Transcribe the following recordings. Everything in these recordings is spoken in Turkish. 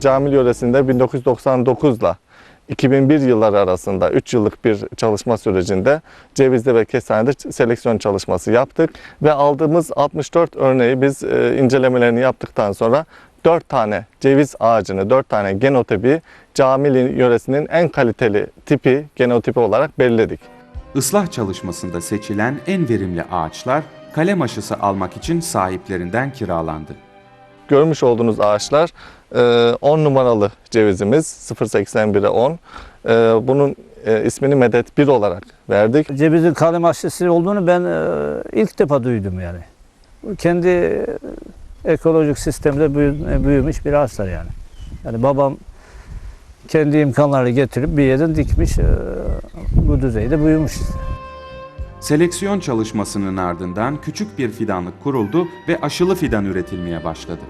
Camil yöresinde 1999 ile 2001 yılları arasında 3 yıllık bir çalışma sürecinde cevizde ve kestanede seleksiyon çalışması yaptık ve aldığımız 64 örneği biz e, incelemelerini yaptıktan sonra 4 tane ceviz ağacını, 4 tane genotipi Camili yöresinin en kaliteli tipi, genotipi olarak belirledik. Islah çalışmasında seçilen en verimli ağaçlar kalem aşısı almak için sahiplerinden kiralandı. Görmüş olduğunuz ağaçlar 10 numaralı cevizimiz 0.81'e 10. E, Bunun e, ismini Medet 1 olarak verdik. Cevizin kalem aşısı olduğunu ben e, ilk defa duydum yani. Kendi e, ekolojik sistemde büyü- büyümüş bir ağaçlar yani. Yani babam kendi imkanlarıyla getirip bir yerden dikmiş, bu düzeyde büyümüş işte. Seleksiyon çalışmasının ardından küçük bir fidanlık kuruldu ve aşılı fidan üretilmeye başladı.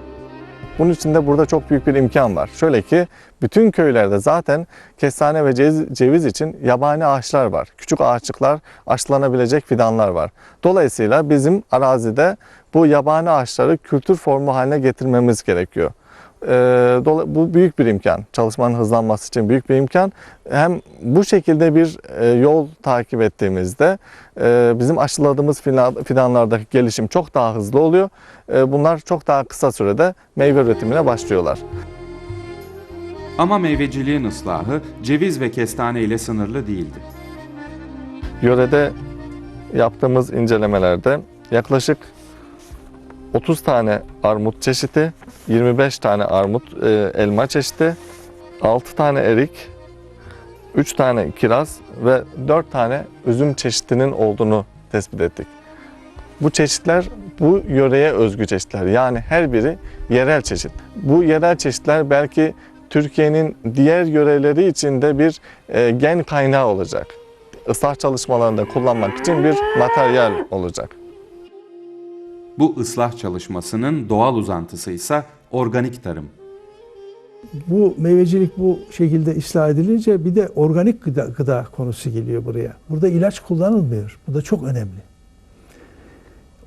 Bunun için de burada çok büyük bir imkan var. Şöyle ki bütün köylerde zaten kestane ve ceviz, için yabani ağaçlar var. Küçük ağaçlıklar, aşılanabilecek fidanlar var. Dolayısıyla bizim arazide bu yabani ağaçları kültür formu haline getirmemiz gerekiyor. Ee, bu büyük bir imkan. Çalışmanın hızlanması için büyük bir imkan. Hem bu şekilde bir e, yol takip ettiğimizde e, bizim aşıladığımız fidan- fidanlardaki gelişim çok daha hızlı oluyor. E, bunlar çok daha kısa sürede meyve üretimine başlıyorlar. Ama meyveciliğin ıslahı ceviz ve kestane ile sınırlı değildi. Yörede yaptığımız incelemelerde yaklaşık 30 tane armut çeşidi, 25 tane armut e, elma çeşidi, 6 tane erik, 3 tane kiraz ve 4 tane üzüm çeşidinin olduğunu tespit ettik. Bu çeşitler bu yöreye özgü çeşitler. Yani her biri yerel çeşit. Bu yerel çeşitler belki Türkiye'nin diğer yöreleri için de bir e, gen kaynağı olacak. Islah çalışmalarında kullanmak için bir materyal olacak. Bu ıslah çalışmasının doğal uzantısı ise organik tarım. Bu meyvecilik bu şekilde ıslah edilince bir de organik gıda, gıda konusu geliyor buraya. Burada ilaç kullanılmıyor. Bu da çok önemli.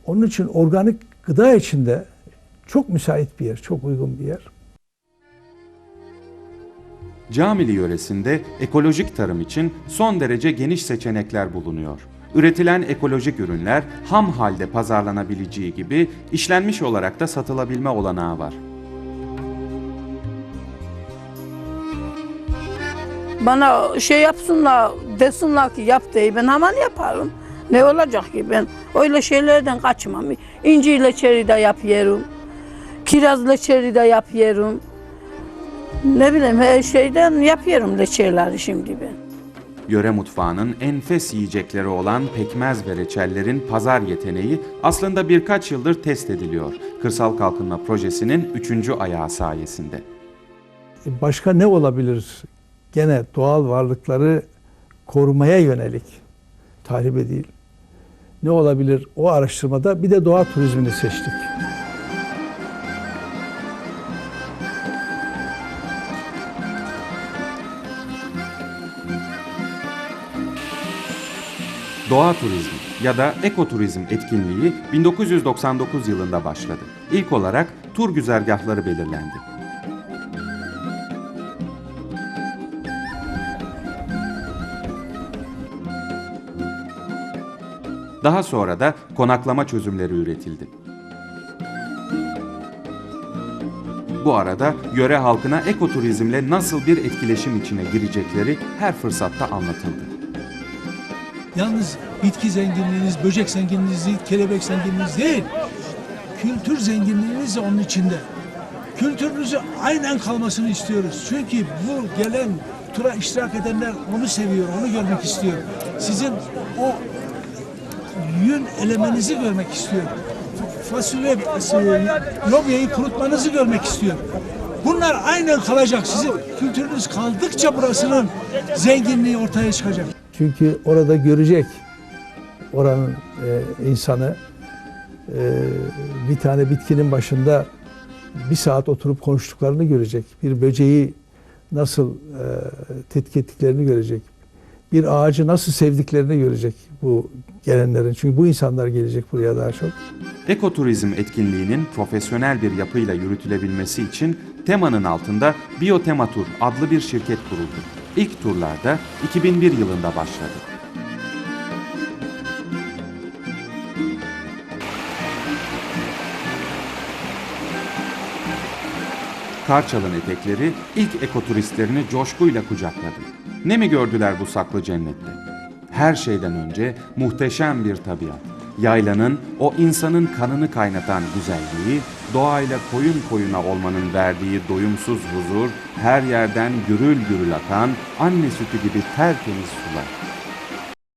Onun için organik gıda içinde çok müsait bir yer, çok uygun bir yer. Camili yöresinde ekolojik tarım için son derece geniş seçenekler bulunuyor. Üretilen ekolojik ürünler ham halde pazarlanabileceği gibi işlenmiş olarak da satılabilme olanağı var. Bana şey yapsınlar, desinler ki yap diye ben hemen yaparım. Ne olacak ki ben öyle şeylerden kaçmam. İnci leçeri de yapıyorum. Kiraz leçeri de yapıyorum. Ne bileyim her şeyden yapıyorum leçerleri şimdi ben. Yöre mutfağının enfes yiyecekleri olan pekmez ve reçellerin pazar yeteneği aslında birkaç yıldır test ediliyor. Kırsal Kalkınma Projesi'nin üçüncü ayağı sayesinde. Başka ne olabilir? Gene doğal varlıkları korumaya yönelik tahribe değil. Ne olabilir? O araştırmada bir de doğa turizmini seçtik. Doğa turizmi ya da ekoturizm etkinliği 1999 yılında başladı. İlk olarak tur güzergahları belirlendi. Daha sonra da konaklama çözümleri üretildi. Bu arada yöre halkına ekoturizmle nasıl bir etkileşim içine girecekleri her fırsatta anlatıldı. Yalnız bitki zenginliğiniz, böcek zenginliğiniz değil, kelebek zenginliğiniz değil. Kültür zenginliğiniz de onun içinde. Kültürünüzü aynen kalmasını istiyoruz. Çünkü bu gelen tura iştirak edenler onu seviyor, onu görmek istiyor. Sizin o yün elemenizi görmek istiyor. Fasulye, lobyayı kurutmanızı görmek istiyor. Bunlar aynen kalacak. Sizin kültürünüz kaldıkça burasının zenginliği ortaya çıkacak. Çünkü orada görecek oranın e, insanı e, bir tane bitkinin başında bir saat oturup konuştuklarını görecek. Bir böceği nasıl e, tetkik ettiklerini görecek. bir ağacı nasıl sevdiklerini görecek bu gelenlerin. Çünkü bu insanlar gelecek buraya daha çok. Ekoturizm etkinliğinin profesyonel bir yapıyla yürütülebilmesi için temanın altında Biotematur adlı bir şirket kuruldu. İlk turlarda 2001 yılında başladı. Karçal'ın etekleri ilk ekoturistlerini coşkuyla kucakladı. Ne mi gördüler bu saklı cennette? Her şeyden önce muhteşem bir tabiat. Yaylanın o insanın kanını kaynatan güzelliği, doğayla koyun koyuna olmanın verdiği doyumsuz huzur, her yerden gürül gürül akan anne sütü gibi tertemiz sular.